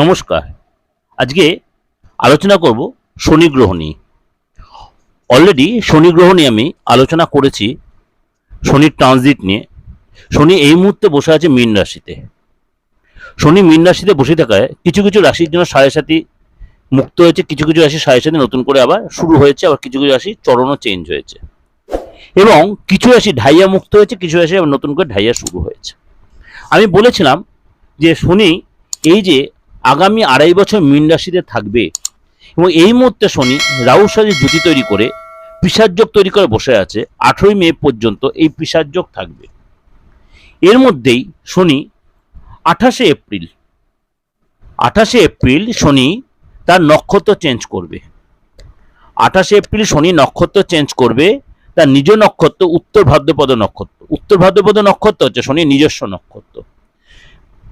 নমস্কার। আজকে আলোচনা করব শনি গ্রহ নিয়ে। অলরেডি শনি গ্রহ নিয়ে আমি আলোচনা করেছি শনির ট্রানজিট নিয়ে। শনি এই মুহূর্তে বসে আছে মীন রাশিতে। শনি মীন রাশিতে বসে থাকায় কিছু কিছু রাশির জন্য সাড়ে সাথী মুক্ত হয়েছে, কিছু কিছু রাশি সাড়ে সাথে নতুন করে আবার শুরু হয়েছে, আবার কিছু কিছু রাশি চরণও চেঞ্জ হয়েছে। এবং কিছু রাশি ঢাইয়া মুক্ত হয়েছে, কিছু রাশি আবার নতুন করে ঢাইয়া শুরু হয়েছে। আমি বলেছিলাম যে শনি এই যে আগামী আড়াই বছর মীন রাশিতে থাকবে। এবং এই মুহূর্তে শনি রাহু সাজে জুতি তৈরি করে পিসারযোগ তৈরি করে বসে আছে। আঠেরোই মে পর্যন্ত এই পিসারযোগ থাকবে। এর মধ্যেই শনি আঠাশে এপ্রিল আঠাশে এপ্রিল শনি তার নক্ষত্র চেঞ্জ করবে। আঠাশে এপ্রিল শনি নক্ষত্র চেঞ্জ করবে তার নিজ নক্ষত্র উত্তর ভাদ্রপদ নক্ষত্র। উত্তর ভাদ্রপদ নক্ষত্র হচ্ছে শনি নিজস্ব নক্ষত্র।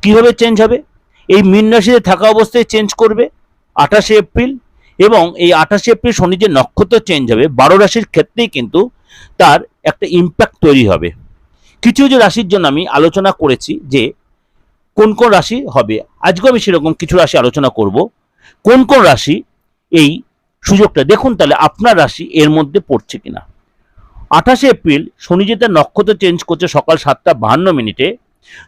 কীভাবে চেঞ্জ হবে? এই মীন রাশিতে থাকা অবস্থায় চেঞ্জ করবে আঠাশে এপ্রিল এবং এই আঠাশে এপ্রিল শনি যে নক্ষত্র চেঞ্জ হবে, বারো রাশির ক্ষেত্রেই কিন্তু তার একটা ইম্প্যাক্ট তৈরি হবে। কিছু কিছু রাশির জন্য আমি আলোচনা করেছি যে কোন কোন রাশি হবে। আজকেও আমি সেরকম কিছু রাশি আলোচনা করব। কোন কোন রাশি এই সুযোগটা, দেখুন তাহলে আপনার রাশি এর মধ্যে পড়ছে কিনা। আঠাশে এপ্রিল শনি যে তার নক্ষত্র চেঞ্জ করছে সকাল সাতটা বাহান্ন মিনিটে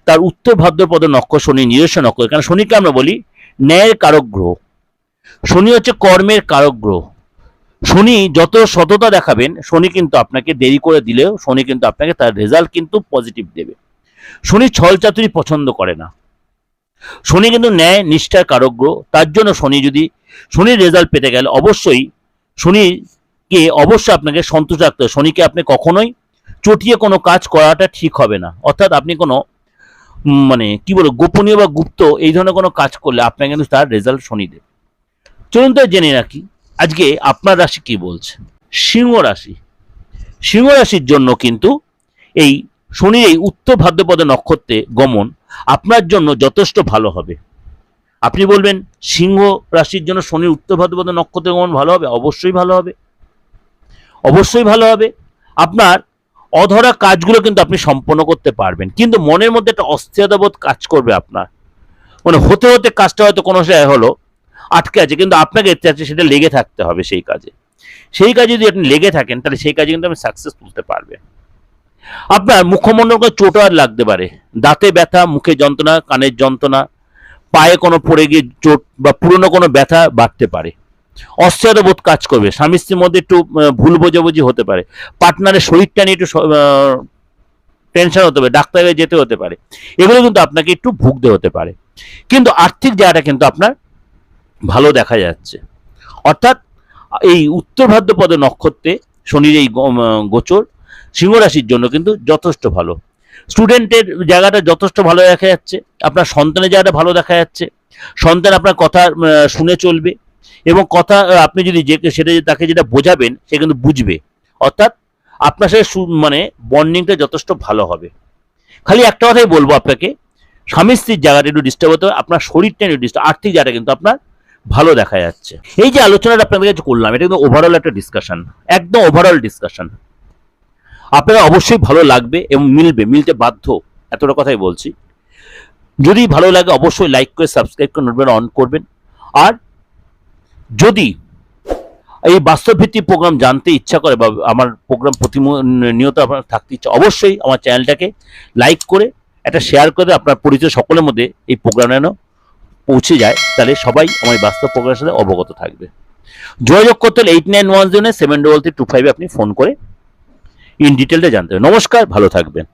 তার উত্তর ভাদ্রপদ নক্ষ শনি নিজস্ব নক্ষ কারণ শনিকে আমরা বলি ন্যায়ের কারক গ্রহ। শনি হচ্ছে কর্মের কারক গ্রহ। শনি যত সততা দেখাবেন, শনি কিন্তু আপনাকে দেরি করে দিলেও, শনি কিন্তু আপনাকে তার রেজাল্ট কিন্তু পজিটিভ দেবে। শনি ছল চাতুরি পছন্দ করে না। শনি কিন্তু ন্যায় নিষ্ঠার কারক গ্রহ। তার জন্য শনি যদি শনির রেজাল্ট পেতে গেলে অবশ্যই শনিকে অবশ্যই আপনাকে সন্তুষ্ট রাখতে হবে। শনিকে আপনি কখনোই চটিয়ে কোনো কাজ করাটা ঠিক হবে না। অর্থাৎ আপনি কোনো মানে কি বলব, গোপনীয় বা গুপ্ত এই ধরনের কোনো কাজ করলে আপনাকে কিন্তু তার রেজাল্ট শনি দেবে চলুন তো জেনে রাখি, আজকে আপনার রাশি কি বলছে? সিংহ রাশি। সিংহ রাশির জন্য কিন্তু এই শনির এই উত্তর ভাদ্রপদ নক্ষত্রে গমন আপনার জন্য যথেষ্ট ভালো হবে। আপনি বলবেন, সিংহ রাশির জন্য শনির উত্তর ভাদ্রপদ নক্ষত্রে গমন ভালো হবে? অবশ্যই ভালো হবে। অবশ্যই ভালো হবে। আপনার অধরা কাজগুলো কিন্তু আপনি সম্পন্ন করতে পারবেন। কিন্তু মনের মধ্যে একটা অস্থিরতা বোধ কাজ করবে আপনার। মানে হতে হতে কাজটা হয়তো কোনো জায়গায় হলো, আটকে আছে, কিন্তু আপনাকে আছে সেটা লেগে থাকতে হবে সেই কাজে। সেই কাজে যদি আপনি লেগে থাকেন, তাহলে সেই কাজে কিন্তু আপনি সাকসেস তুলতে পারবেন। আপনার মুখমণ্ডল করে চোটও আর লাগতে পারে। দাঁতে ব্যথা, মুখে যন্ত্রণা, কানের যন্ত্রণা, পায়ে কোনো পড়ে গিয়ে চোট বা পুরনো কোনো ব্যথা বাড়তে পারে। অস্থিরতা বোধ কাজ করবে। স্বামী স্ত্রীর মধ্যে একটু ভুল বোঝাবুঝি হতে পারে। পার্টনারের শরীরটা নিয়ে একটু টেনশন হতে পারে ডাক্তারে যেতে হতে পারে। এগুলো কিন্তু আপনাকে একটু ভুগতে হতে পারে। কিন্তু আর্থিক জায়গাটা কিন্তু আপনার ভালো দেখা যাচ্ছে। অর্থাৎ এই উত্তর ভাদ্রপদ নক্ষত্রে শনির এই গোচর সিংহ রাশির জন্য কিন্তু যথেষ্ট ভালো। স্টুডেন্টের জায়গাটা যথেষ্ট ভালো দেখা যাচ্ছে। আপনার সন্তানের জায়গাটা ভালো দেখা যাচ্ছে। সন্তান আপনার কথা শুনে চলবে। এবং কথা আপনি যদি যে, সেটা তাকে যেটা বোঝাবেন, সে কিন্তু বুঝবে। অর্থাৎ আপনার সাথে মানে বন্ডিংটা যথেষ্ট ভালো হবে। খালি একটা কথাই বলব আপনাকে, স্বামী স্ত্রীর জায়গাটা একটু ডিস্টার্ব হতে হবে, আপনার শরীরটা একটু ডিস্টার্ব আর্থিক জায়গাটা কিন্তু আপনার ভালো দেখা যাচ্ছে। এই যে আলোচনাটা আপনাদের কাছে করলাম, এটা কিন্তু ওভারঅল একটা ডিসকাশন একদম ওভারঅল ডিসকাশন আপনারা অবশ্যই ভালো লাগবে এবং মিলবে, মিলতে বাধ্য, এতটা কথাই বলছি। যদি ভালো লাগে অবশ্যই লাইক করে সাবস্ক্রাইব করে নোটবেন অন করবেন। আর যদি এই বাস্তবভিত্তিক প্রোগ্রাম জানতে ইচ্ছা করে বা আমার প্রোগ্রাম প্রতি নিয়ত আপনার থাকতে ইচ্ছা, অবশ্যই আমার চ্যানেলটাকে লাইক করে এটা শেয়ার করে আপনার পরিচয় সকলের মধ্যে এই প্রোগ্রাম যেন পৌঁছে যায়, তাহলে সবাই আমার বাস্তব প্রোগ্রামের সাথে অবগত থাকবে। যোগাযোগ করতে হলে eight nine one zero seven double three two ফাইভে আপনি ফোন করে ইন ডিটেলটা জানতে হবে। নমস্কার, ভালো থাকবেন।